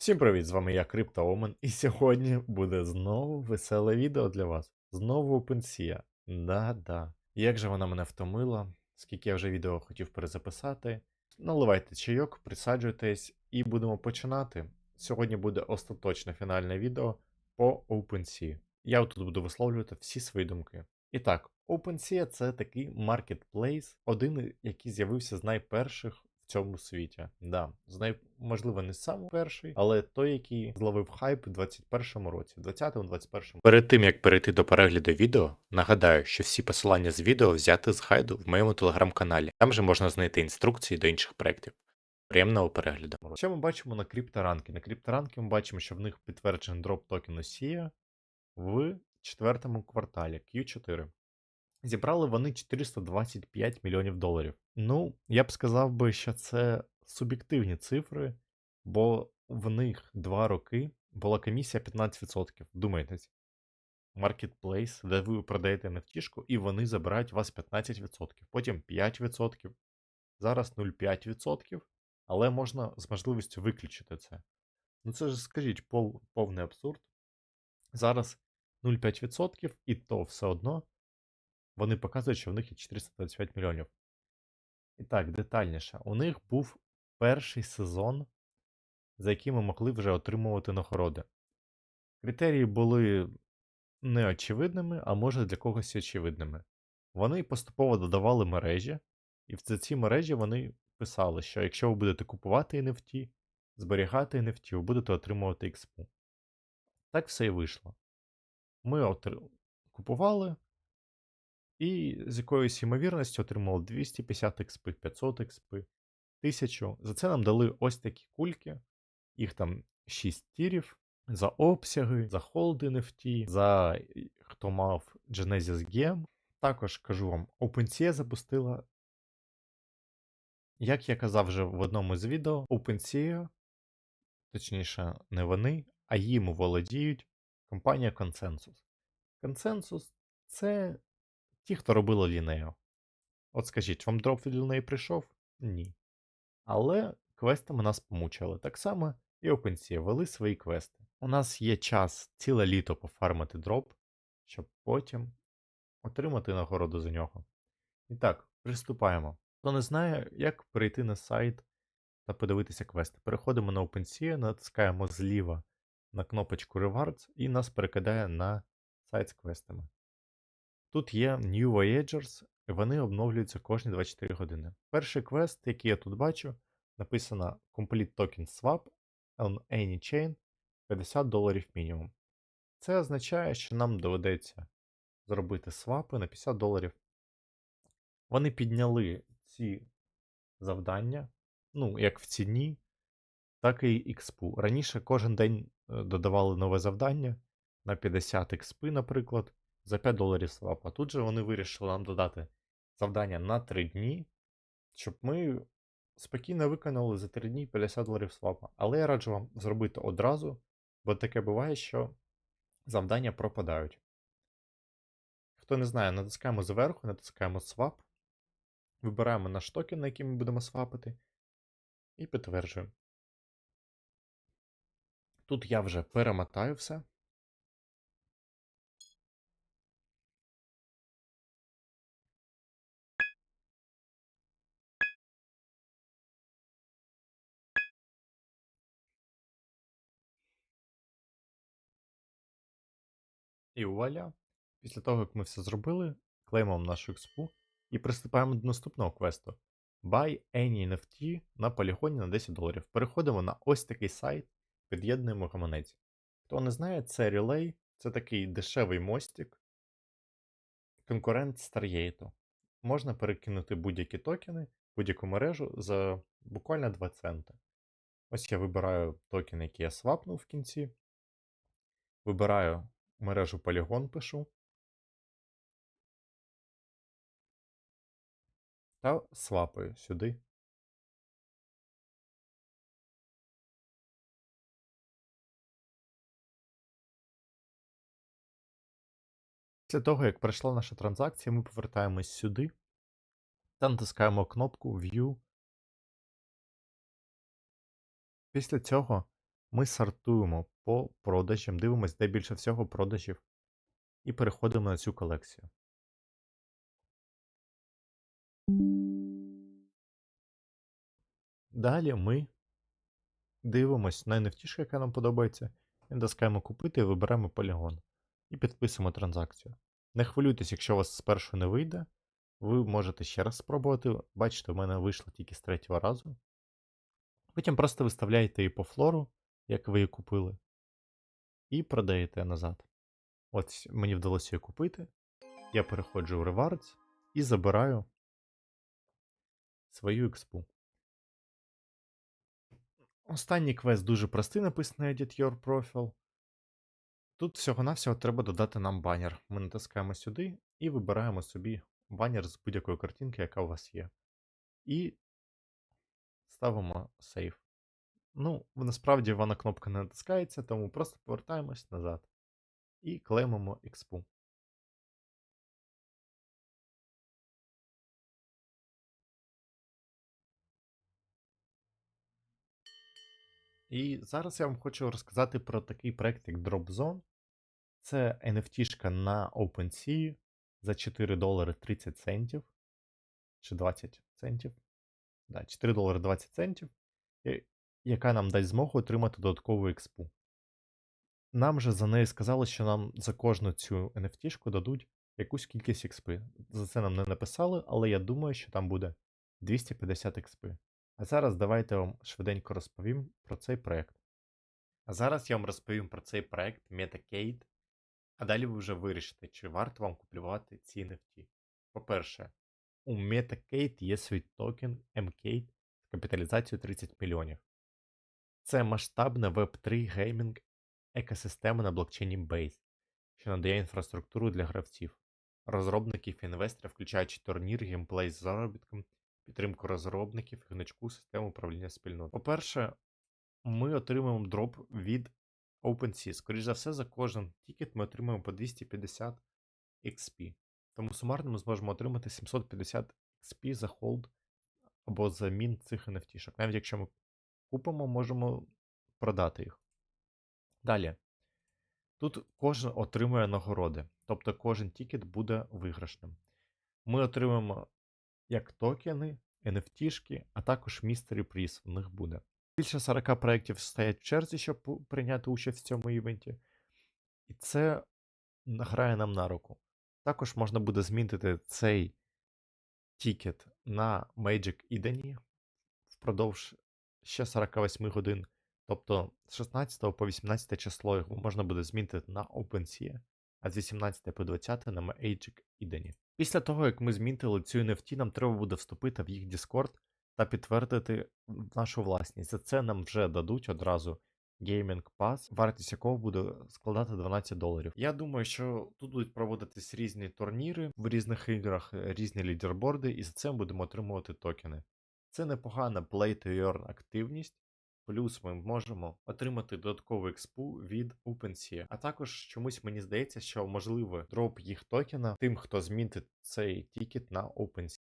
Всім привіт, з вами я CryptoOmen, і сьогодні буде знову веселе відео для вас. Знову OpenSea. Да-да. Як же вона мене втомила, скільки я вже відео хотів перезаписати. Наливайте чайок, присаджуйтесь і будемо починати. Сьогодні буде остаточне фінальне відео по OpenSea. Я тут буду висловлювати всі свої думки. І так, OpenSea це такий маркетплейс, один, який з'явився з найперших цьому світі. Да, з можливо, не сам перший, але той, який зловив хайп у 21-му році, 20-му, 21-му. Перед тим як перейти до перегляду відео, нагадаю, що всі посилання з відео взяти з гайду в моєму телеграм-каналі. Там же можна знайти інструкції до інших проєктів. Приємного перегляду. Що ми бачимо на крипторанки? На крипторанки ми бачимо, що в них підтверджений дроп токену SIA в четвертому кварталі Q4. Зібрали вони 425 мільйонів доларів. Ну, я б сказав би, що це суб'єктивні цифри, бо в них 2 роки була комісія 15%. Думайтесь. Marketplace, де ви продаєте NFT, і вони забирають у вас 15%, потім 5%, зараз 0,5%, але можна з можливістю виключити це. Ну це ж скажіть, пов, повний абсурд. Зараз 0,5% і то все одно вони показують, що в них є 425 мільйонів. І так, детальніше. У них був перший сезон, за який ми могли вже отримувати нагороди. Критерії були неочевидними, а може для когось очевидними. Вони поступово додавали мережі, і в ці мережі вони писали, що якщо ви будете купувати NFT, зберігати NFT, ви будете отримувати експу. Так все і вийшло. Ми купували, і з якоюсь ймовірністю отримали 250 експи, 500 експи, 1000. За це нам дали ось такі кульки. Їх там 6 тірів. За обсяги, за холд NFT, за хто мав Genesis Gem. Також кажу вам, OpenSea запустила. Як я казав вже в одному з відео, OpenSea, точніше, не вони, а їм володіють компанія Consensus. Consensus це ті, хто робили Лінео. От скажіть, вам дроп від Лінеї прийшов? Ні. Але квестами нас помучили. Так само і OpenSea вели свої квести. У нас є час ціле літо пофармити дроп, щоб потім отримати нагороду за нього. І так, приступаємо. Хто не знає, як перейти на сайт та подивитися квести. Переходимо на OpenSea, натискаємо зліва на кнопочку Rewards і нас перекидає на сайт з квестами. Тут є New Voyagers, вони обновлюються кожні 24 години. Перший квест, який я тут бачу, написано Complete Token Swap on any chain 50 доларів мінімум. Це означає, що нам доведеться зробити свапи на 50 доларів. Вони підняли ці завдання, ну, як в ціні, так і експу. Раніше кожен день е, додавали нове завдання на 50 експи, наприклад, за 5 доларів свап. А тут же вони вирішили нам додати завдання на 3 дні, щоб ми спокійно виконали за 3 дні 50 доларів свапа. Але я раджу вам зробити одразу, бо таке буває, що завдання пропадають. Хто не знає, натискаємо зверху, натискаємо свап, вибираємо наш токен, на який ми будемо свапити, і підтверджуємо. Тут я вже перемотаю все. І вуаля. Після того, як ми все зробили, клеймимо нашу експу і приступаємо до наступного квесту. Buy any NFT на полігоні на 10 доларів. Переходимо на ось такий сайт, під'єднуємо гаманець. Хто не знає, це Relay, це такий дешевий мостик, конкурент Stargate. Можна перекинути будь-які токени, будь-яку мережу за буквально 2 центи. Ось я вибираю токен, який я свапнув в кінці. Вибираю мережу Polygon пишу. Та свапаю сюди. Після того, як пройшла наша транзакція, ми повертаємось сюди та натискаємо кнопку View. Після цього Ми сортуємо по продажам, дивимось, де більше всього продажів, і переходимо на цю колекцію. Далі ми дивимось на NFT, яка нам подобається, і натискаємо купити і вибираємо полігон. І підписуємо транзакцію. Не хвилюйтесь, якщо у вас спершу не вийде, ви можете ще раз спробувати. Бачите, у мене вийшло тільки з третього разу. Потім просто виставляєте її по флору, як ви її купили, і продаєте назад. От мені вдалося її купити. Я переходжу в Rewards і забираю свою експу. Останній квест дуже простий, написаний Edit Your Profile. Тут всього-навсього треба додати нам банер. Ми натискаємо сюди і вибираємо собі банер з будь-якої картинки, яка у вас є. І ставимо Save. Ну, насправді вона кнопка не натискається, тому просто повертаємось назад і клеймимо експу. І зараз я вам хочу розказати про такий проект, як DropZone. Це NFT на OpenSea за 4 долари 30 центів. Чи 20 центів. Да, 4 долари 20 центів, яка нам дасть змогу отримати додаткову експу. Нам же за неї сказали, що нам за кожну цю NFT дадуть якусь кількість експи. За це нам не написали, але я думаю, що там буде 250 експи. А зараз давайте вам швиденько розповім про цей проект. А зараз я вам розповім про цей проект MetaCade, а далі ви вже вирішите, чи варто вам купувати ці NFT. По-перше, у MetaCade є свій токен MCade з капіталізацією 30 мільйонів. Це масштабна Web3 геймінг екосистема на блокчейні Base, що надає інфраструктуру для гравців, розробників і інвесторів, включаючи турнір, геймплей з заробітком, підтримку розробників і гнучку систему управління спільнот. По-перше, ми отримуємо дроп від OpenSea. Скоріше за все, за кожен тікет ми отримуємо по 250 XP. Тому сумарно ми зможемо отримати 750 XP за холд або за мін цих NFT. Навіть якщо ми купимо, можемо продати їх. Далі. Тут кожен отримує нагороди, тобто кожен тікет буде виграшним. Ми отримуємо як токени, NFT, а також містері приз в них буде. Більше 40 проєктів стоять в черзі, щоб прийняти участь в цьому івенті. І це грає нам на руку. Також можна буде змінити цей тікет на Magic Eden впродовж ще 48 годин. Тобто з 16 по 18 число його можна буде змінити на OpenSea, а з 18 по 20 на Magic Eden. Після того, як ми змінили цю NFT, нам треба буде вступити в їх Discord та підтвердити нашу власність. За це нам вже дадуть одразу Gaming Pass, вартість якого буде складати 12 доларів. Я думаю, що тут будуть проводитись різні турніри в різних іграх, різні лідерборди, і за це ми будемо отримувати токени. Це непогана play to earn активність. Плюс ми можемо отримати додаткову експу від OpenSea. А також чомусь мені здається, що можливо дроп їх токена тим, хто змінить цей тікет на OpenSea.